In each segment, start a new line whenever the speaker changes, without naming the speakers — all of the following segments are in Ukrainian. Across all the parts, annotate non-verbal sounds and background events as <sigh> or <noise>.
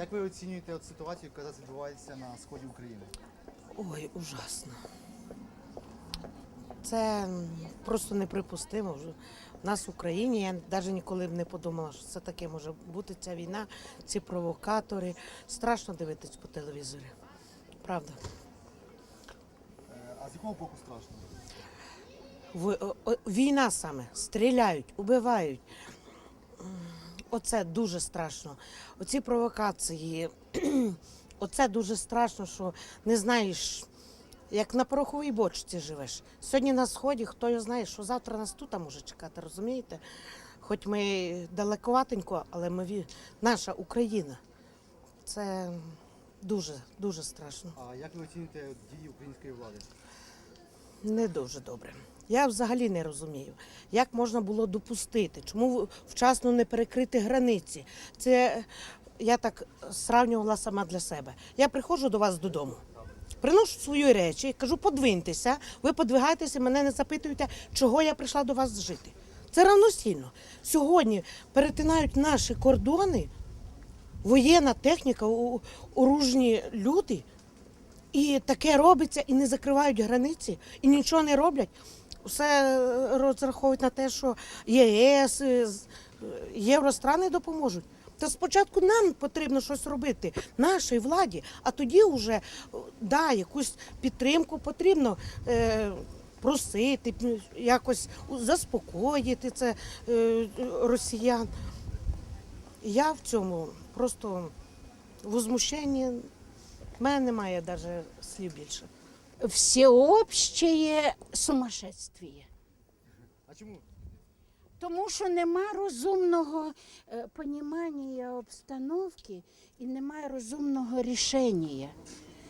Як ви оцінюєте от ситуацію, яка зараз відбувається на сході України?
Ой, ужасно. Це просто неприпустимо. Вже У нас в Україні я навіть ніколи б не подумала, що це таке може бути ця війна, ці провокатори. Страшно дивитись по телевізорі. Правда.
Е, А з якого боку страшно?
В- о- о- Війна саме стріляють, убивають. Оце дуже страшно. Оці провокації. <clears throat> Оце дуже страшно, що не знаєш, як на пороховій бочці живеш. Сьогодні на сході, хто його знає, що завтра нас тут може чекати, розумієте? Хоч ми далековатенько, але ми наша Україна. Це дуже, дуже страшно.
А як ви оцінюєте дії української влади?
Не дуже добре. Я взагалі не розумію, як можна було допустити, чому вчасно не перекрити границі. Це я так сравнювала сама для себе. Я приходжу до вас додому, приношу свої речі, кажу, подвиньтеся, ви подвигаєтеся, мене не запитуєте, чого я прийшла до вас жити. Це равносильно. Сьогодні перетинають наші кордони, воєнна техніка, оружні люди. І таке робиться, і не закривають границі, і нічого не роблять. Все е, розраховують на те, що ЄС, е, е, євространи допоможуть. Та спочатку нам потрібно щось робити, нашій владі, а тоді вже да, якусь підтримку потрібно е, просити, якось заспокоїти це е, росіян. Я в цьому просто возмущенні в мене немає навіть слів більше.
всеобщее сумасшествие.
А чому?
Тому що нема розумного е, понімання обстановки і немає розумного рішення.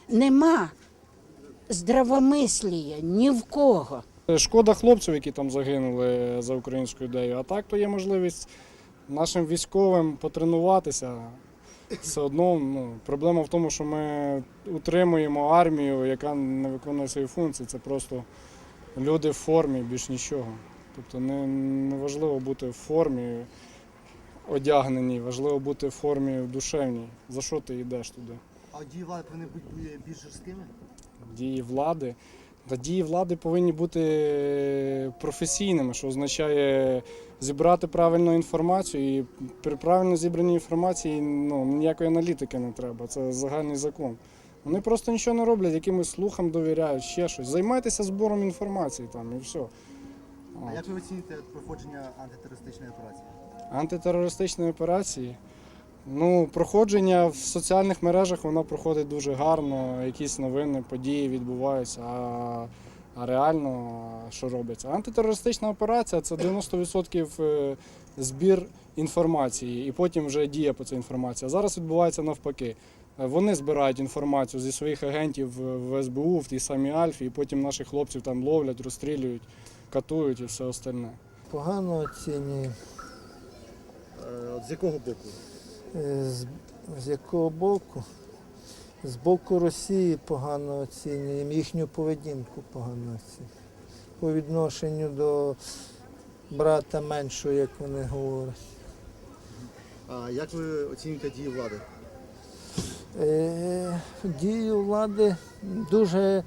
Нема здравомислія ні в кого.
Шкода хлопців, які там загинули за українську ідею. А так то є можливість нашим військовим потренуватися. Все одно ну, проблема в тому, що ми утримуємо армію, яка не виконує свої функції. Це просто люди в формі, більш нічого. Тобто не, не важливо бути в формі одягненій, важливо бути в формі душевній. За що ти йдеш туди?
А дії влади повинні бути більш жорсткими?
дії влади. Та дії влади повинні бути професійними, що означає зібрати правильну інформацію. І при правильно зібраній інформації ну, ніякої аналітики не треба. Це загальний закон. Вони просто нічого не роблять, якимось слухам довіряють, ще щось. Займайтеся збором інформації там і все.
А як ви оцінюєте проходження антитерористичної операції?
Антитерористичної операції. Ну, проходження в соціальних мережах воно проходить дуже гарно, якісь новини, події відбуваються. А, а реально що робиться? Антитерористична операція це 90% е, збір інформації, і потім вже дія по цій інформації. А зараз відбувається навпаки. Вони збирають інформацію зі своїх агентів в- в СБУ, в тій самій Альфі, і потім наших хлопців там ловлять, розстрілюють, катують і все остальне.
Погано оцінюю.
Е, з якого боку?
Е, З, з якого боку? З боку Росії погано оцінюємо, їхню поведінку погано оцінюємо. По відношенню до брата меншого, як вони говорять.
А як ви оцінюєте дії влади?
Е, Дії влади дуже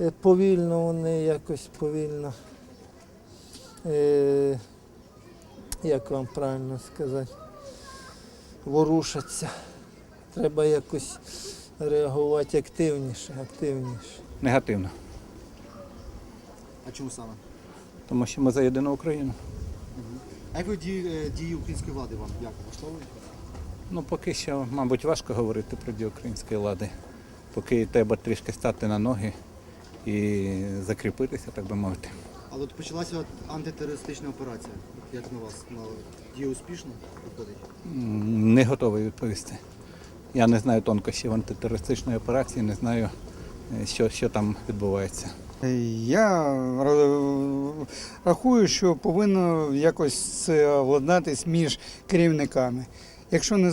е, повільно, вони якось повільно. Е, Як вам правильно сказати? Ворушаться. Треба якось реагувати активніше, активніше.
Негативно,
А чому саме?
тому що ми за єдину Україну.
А як ви дії, е, дії української влади вам як влаштовують?
Ну, поки що, мабуть, важко говорити про дію української влади. Поки треба трішки стати на ноги і закріпитися, так би мовити.
Але от почалася антитерористична операція. Як на вас? На дії успішно проходить?
Не готовий відповісти. Я не знаю тонкощів антитерористичної операції, не знаю, е, що, що там відбувається.
Я рахую, що повинно якось це владнатись між керівниками. Якщо не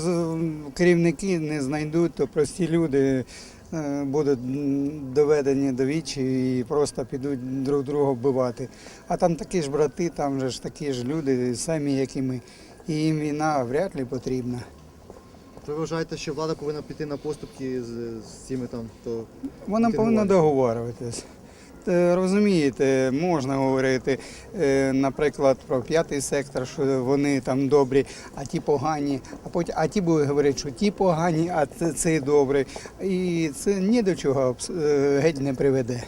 керівники не знайдуть, то прості люди е, будуть доведені до вічі і просто підуть друг друга вбивати. А там такі ж брати, там же ж такі ж люди, самі, як і ми. І їм війна вряд ли потрібна.
Ви вважаєте, що влада повинна піти на поступки з, з цими там, хто
Вона повинна
Інтегрувати.
договорюватись. Е, Розумієте, можна говорити, е, наприклад, про п'ятий сектор, що вони там добрі, а ті погані, а потім а ті будуть говорити, що ті погані, а це, цей добрий. І це ні до чого абс- е, геть не приведе.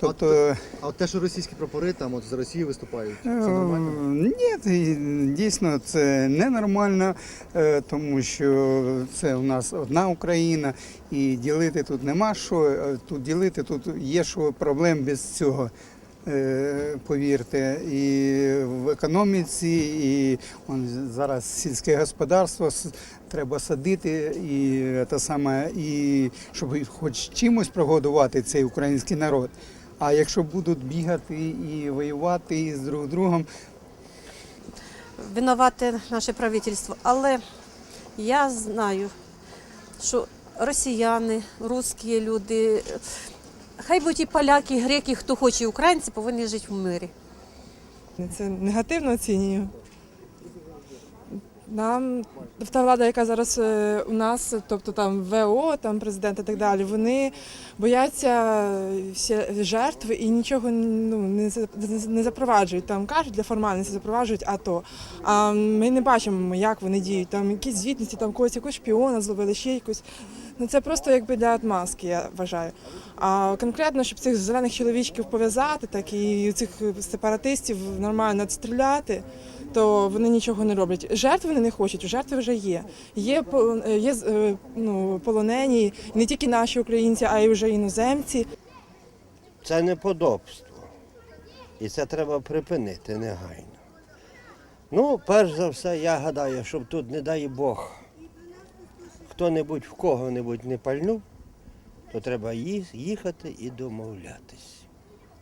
Тобто,
А от те, що російські прапори там от за Росію виступають, це
е,
нормально?
ні, дійсно це ненормально, е, тому що це у нас одна Україна, і ділити тут нема що. е, Тут ділити тут є що проблем без цього. е, Повірте, і в економіці, і он, зараз сільське господарство треба садити, і те саме, і щоб хоч чимось прогодувати цей український народ. А якщо будуть бігати і воювати і з друг другом,
Винувати наше правительство. Але я знаю, що росіяни, русські люди, хай будуть і поляки, і греки, хто хоче, і українці повинні жити в мирі.
Це негативно оцінюю. Нам та влада, яка зараз е, у нас, тобто там ВО, там президент і так далі, вони бояться всі жертв і нічого ну, не, не запроваджують. Там кажуть для формальності запроваджують АТО. А ми не бачимо, як вони діють. Там якісь звітності, там когось якогось шпіона зловили, ще якусь. Ну це просто якби для отмазки, я вважаю. А конкретно, щоб цих зелених чоловічків пов'язати, так і цих сепаратистів нормально відстріляти, то вони нічого не роблять. Жертв вони не хочуть, жертви вже є. Є, е, є е, ну, полонені, не тільки наші українці, а й вже іноземці.
Це неподобство. І це треба припинити негайно. Ну, перш за все, я гадаю, щоб тут, не дай Бог, хто-небудь в кого-небудь не пальнув, то треба їхати і домовлятись.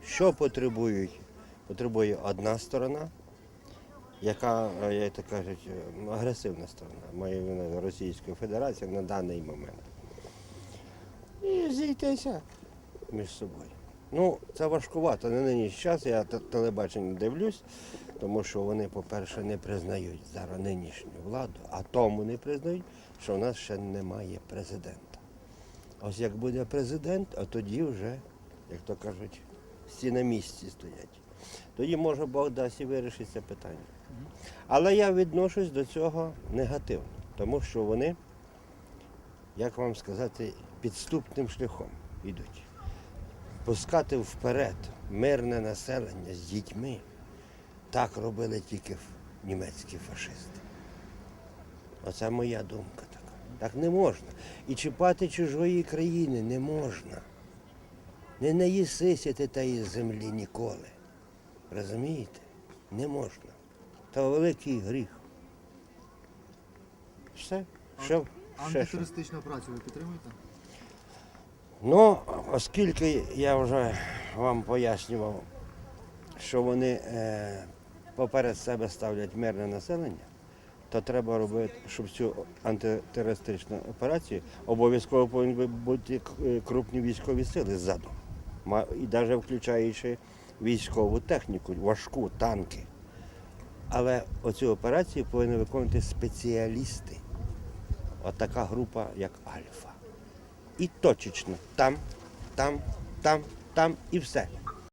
Що потребують? Потребує одна сторона, яка, е, як то кажуть, е, агресивна сторона, має на Російської Федерації на даний момент. І зійтися між собою. Ну, це важкувато на нинішній час. Я телебачення дивлюсь, тому що вони, по-перше, не признають зараз нинішню владу, а тому не признають, що в нас ще немає президента. Ось як буде президент, а тоді вже, як то кажуть, всі на місці стоять. Тоді, може, Бог дасть і вирішить це питання. Але я відношусь до цього негативно, тому що вони, як вам сказати, підступним шляхом йдуть пускати вперед мирне населення з дітьми. Так робили тільки німецькі фашисти. Оце моя думка така. Так не можна. І чіпати чужої країни не можна. Не наїсися ти тієї землі ніколи. Розумієте? Не можна. Це великий гріх. Все. Що? Ще що?
Антитерористичну операцію ви підтримуєте?
Ну, оскільки я вже вам пояснював, що вони е, поперед себе ставлять мирне населення, то треба робити, щоб цю антитерористичну операцію обов'язково повинні бути е, крупні військові сили ззаду. І навіть включаючи військову техніку, важку, танки. Але оцю операцію повинні виконувати спеціалісти. От група, як Альфа і точечно там, там, там, там і все.